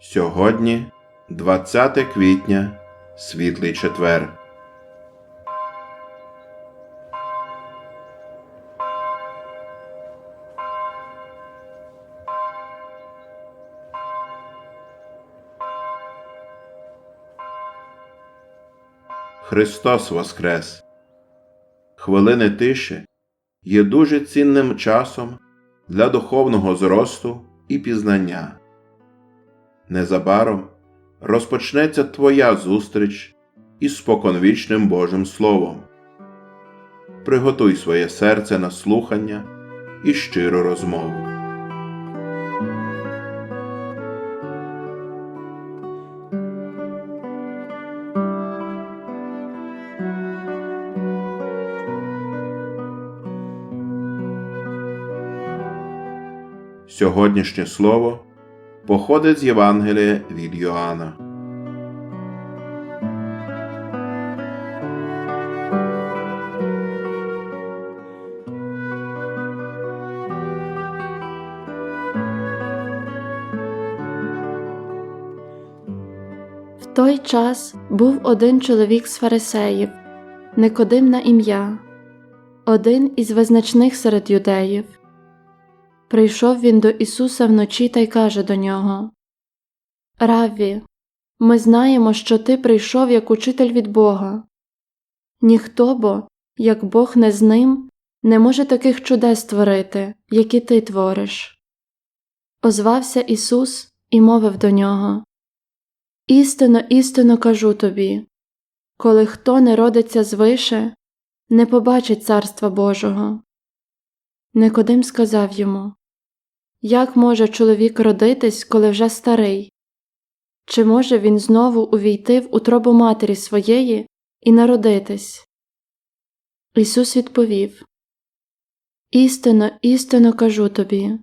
Сьогодні 20 квітня, світлий четвер. Христос Воскрес! Хвилини тиші є дуже цінним часом для духовного зросту і пізнання. Незабаром розпочнеться Твоя зустріч із споконвічним Божим Словом. Приготуй своє серце на слухання і щиру розмову. Сьогоднішнє слово походить з Євангелія від Йоанна. В той час був один чоловік з фарисеїв, Никодим на ім'я, один із визначних серед юдеїв. Прийшов він до Ісуса вночі та й каже до нього Равві, ми знаємо, що ти прийшов як учитель від Бога. Ніхто бо, як Бог не з ним, не може таких чудес творити, які ти твориш. Озвався Ісус і мовив до нього Істинно, істинно кажу тобі коли хто не родиться звише, не побачить Царства Божого. Никодим сказав йому Як може чоловік родитись, коли вже старий? Чи може він знову увійти в утробу матері своєї і народитись? Ісус відповів Істинно, істинно кажу тобі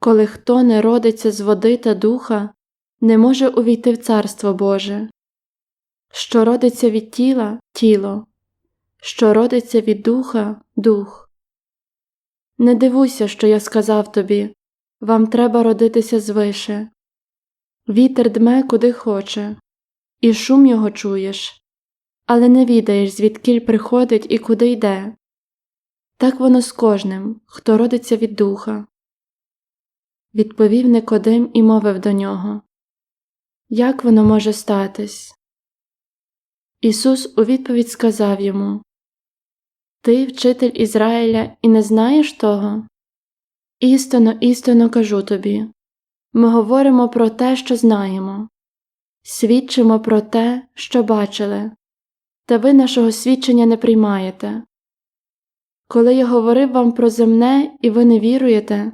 коли хто не родиться з води та духа, не може увійти в Царство Боже. Що родиться від тіла тіло, що родиться від духа дух. Не дивуйся, що я сказав тобі вам треба родитися звише. Вітер дме куди хоче, і шум його чуєш, але не відаєш, звідкіль приходить і куди йде. Так воно з кожним, хто родиться від духа. Відповів Никодим і мовив до нього Як воно може статись? Ісус у відповідь сказав йому Ти вчитель Ізраїля і не знаєш того? Істинно, істинно кажу тобі ми говоримо про те, що знаємо, свідчимо про те, що бачили, та ви нашого свідчення не приймаєте. Коли я говорив вам про земне і ви не віруєте,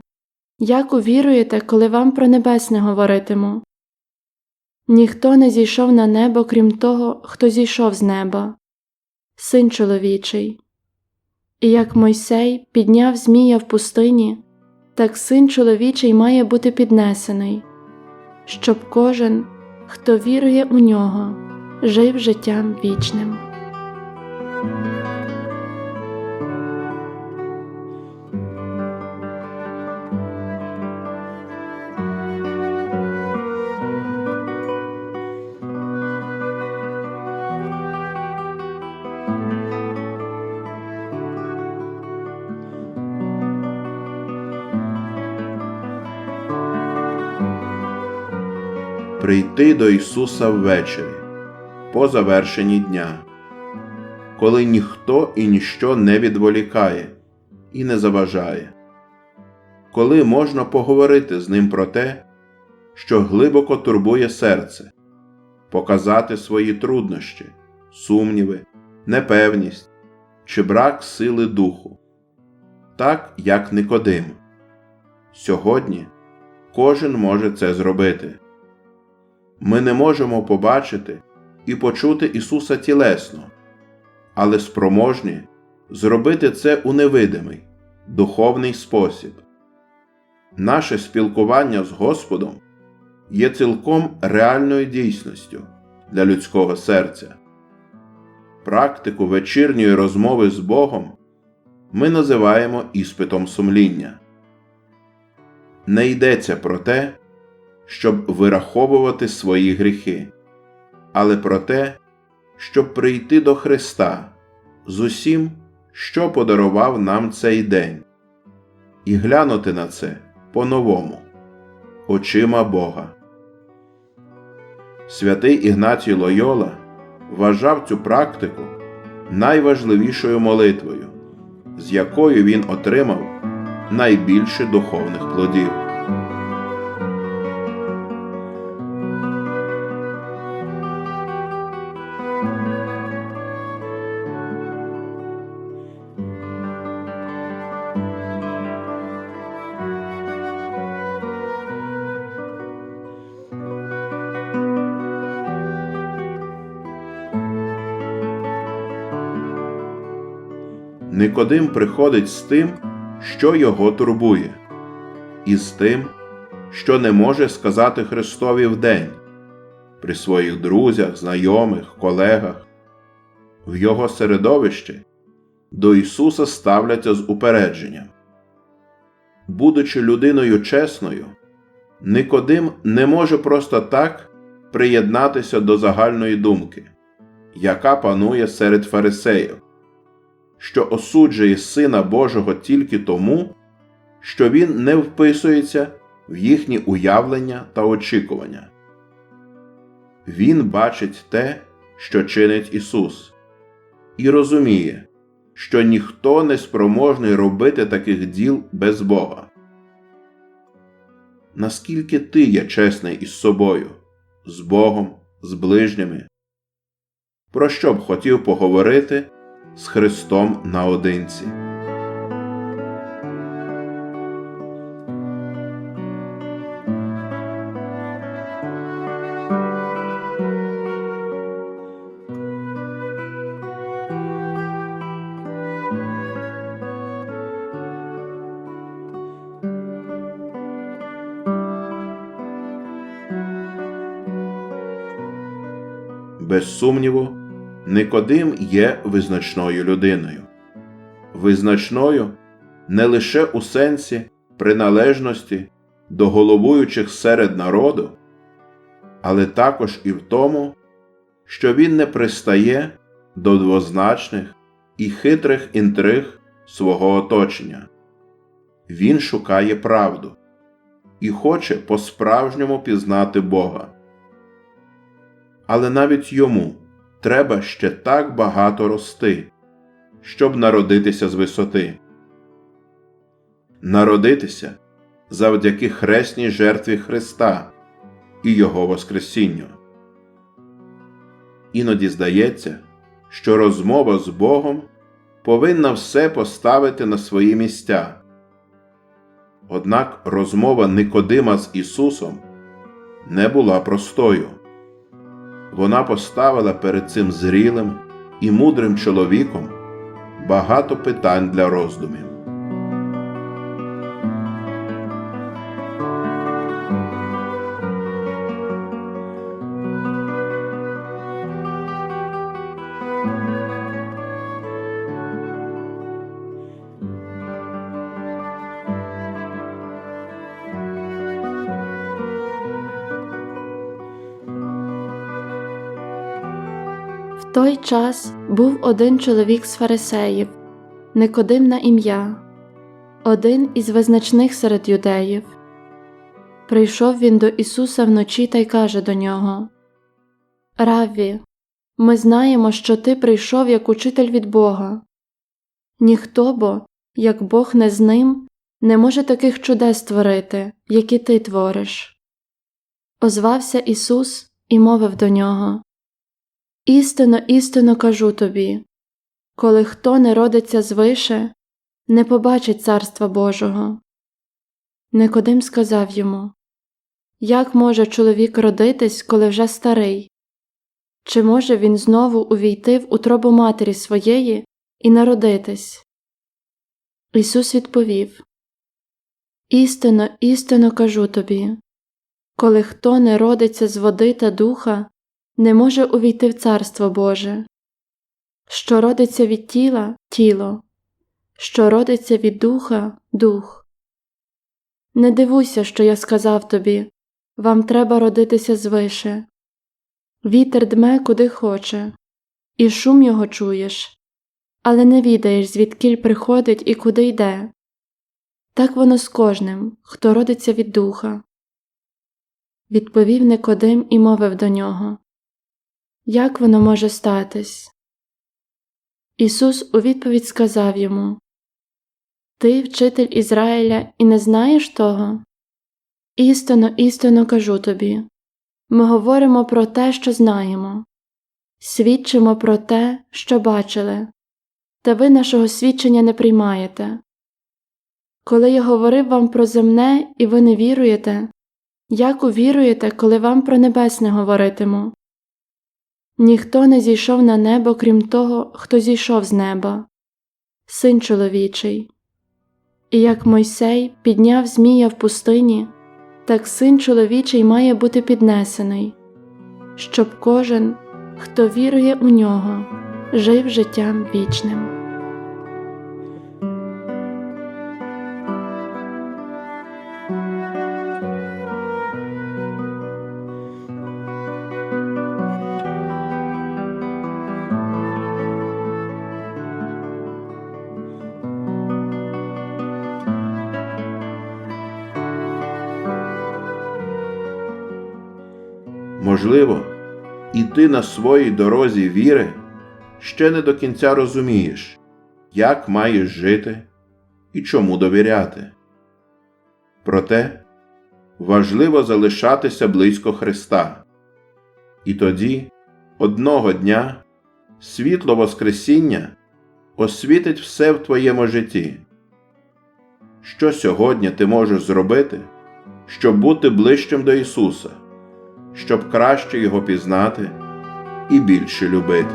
як увіруєте, коли вам про небесне говоритиму? Ніхто не зійшов на небо, крім того, хто зійшов з неба, син чоловічий. І як Мойсей підняв Змія в пустині, так син чоловічий має бути піднесений, щоб кожен, хто вірує у нього, жив життям вічним. Прийти до Ісуса ввечері, по завершенні дня, коли ніхто і ніщо не відволікає і не заважає, коли можна поговорити з Ним про те, що глибоко турбує серце, показати свої труднощі, сумніви, непевність чи брак сили духу, так як Никодим. Сьогодні кожен може це зробити. Ми не можемо побачити і почути Ісуса тілесно, але спроможні зробити це у невидимий, духовний спосіб. Наше спілкування з Господом є цілком реальною дійсністю для людського серця. Практику вечірньої розмови з Богом ми називаємо іспитом сумління. Не йдеться про те, щоб вираховувати свої гріхи, але про те, щоб прийти до Христа з усім, що подарував нам цей день, і глянути на це по-новому, очима Бога. Святий Ігнатій Лойола вважав цю практику найважливішою молитвою, з якою він отримав найбільше духовних плодів. Никодим приходить з тим, що його турбує, і з тим, що не може сказати Христові вдень при своїх друзях, знайомих, колегах. В його середовищі до Ісуса ставляться з упередженням. Будучи людиною чесною, Никодим не може просто так приєднатися до загальної думки, яка панує серед фарисеїв що осуджує Сина Божого тільки тому, що Він не вписується в їхні уявлення та очікування. Він бачить те, що чинить Ісус, і розуміє, що ніхто не спроможний робити таких діл без Бога. Наскільки ти є чесний із собою, з Богом, з ближніми? Про що б хотів поговорити з Христом наодинці. Без сумніву, Никодим є визначною людиною. Визначною не лише у сенсі приналежності до головуючих серед народу, але також і в тому, що він не пристає до двозначних і хитрих інтриг свого оточення. Він шукає правду і хоче по-справжньому пізнати Бога. Але навіть йому треба ще так багато рости, щоб народитися з висоти. Народитися завдяки хресній жертві Христа і Його Воскресінню. Іноді здається, що розмова з Богом повинна все поставити на свої місця. Однак розмова Никодима з Ісусом не була простою вона поставила перед цим зрілим і мудрим чоловіком багато питань для роздумів. Той час був один чоловік з фарисеїв, Никодим на ім'я, один із визначних серед юдеїв. Прийшов він до Ісуса вночі та й каже до нього Равві, ми знаємо, що ти прийшов як учитель від Бога. Ніхто бо, як Бог не з ним, не може таких чудес творити, які ти твориш. Озвався Ісус і мовив до нього Істинно, істинно кажу тобі коли хто не родиться звише, не побачить Царства Божого. Никодим сказав йому Як може чоловік родитись, коли вже старий? Чи може він знову увійти в утробу матері своєї і народитись? Ісус відповів Істинно, істинно кажу тобі коли хто не родиться з води та духа, не може увійти в Царство Боже. Що родиться від тіла тіло, що родиться від духа дух. Не дивуйся, що я сказав тобі Вам треба родитися звише. Вітер дме куди хоче, і шум його чуєш, але не відаєш, звідкіль приходить і куди йде. Так воно з кожним, хто родиться від духа. Відповів Никодим і мовив до нього Як воно може статись? Ісус у відповідь сказав йому Ти вчитель Ізраїля і не знаєш того? Істинно, істинно кажу тобі ми говоримо про те, що знаємо, свідчимо про те, що бачили, та ви нашого свідчення не приймаєте. Коли я говорив вам про земне, і ви не віруєте, як увіруєте, коли вам про небесне говоритиму? Ніхто не зійшов на небо, крім того, хто зійшов з неба, син чоловічий. І як Мойсей підняв Змія в пустині, так син чоловічий має бути піднесений, щоб кожен, хто вірує у нього, жив життям вічним. Можливо, і ти на своїй дорозі віри ще не до кінця розумієш, як маєш жити і чому довіряти. Проте важливо залишатися близько Христа, і тоді, одного дня, світло Воскресіння освітить все в твоєму житті. Що сьогодні ти можеш зробити, щоб бути ближчим до Ісуса? Щоб краще його пізнати і більше любити.